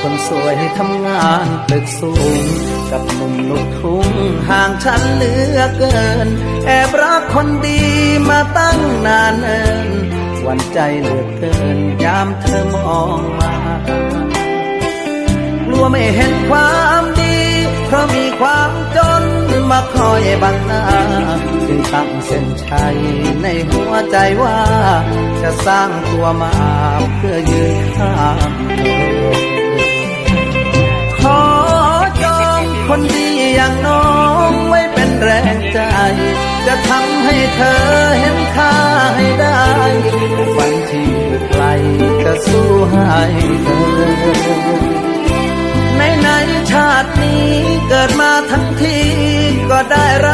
คนสวยทำงานตึกสูง กับหนุ่มลูกทุ่งห่างฉันเหลือเกิน แอบรักคนดีมาตั้งนานเอินหวันใจเหลือเกิน ยามเธอมองมากลัวไม่เห็นความดี เพราะมีความจนมาคอยบังหน้าจึงตั้งเส้นชัยในหัวใจว่า จะสร้างตัวมาเพื่อยืนข้าง อย่างน้องไว้เป็นแรงใจ จะทำให้เธอเห็นค่าให้ได้ฝันที่ไกลจะสู้ให้เธอในในชาตินี้เกิดมาทั้งทีก็ได้รับ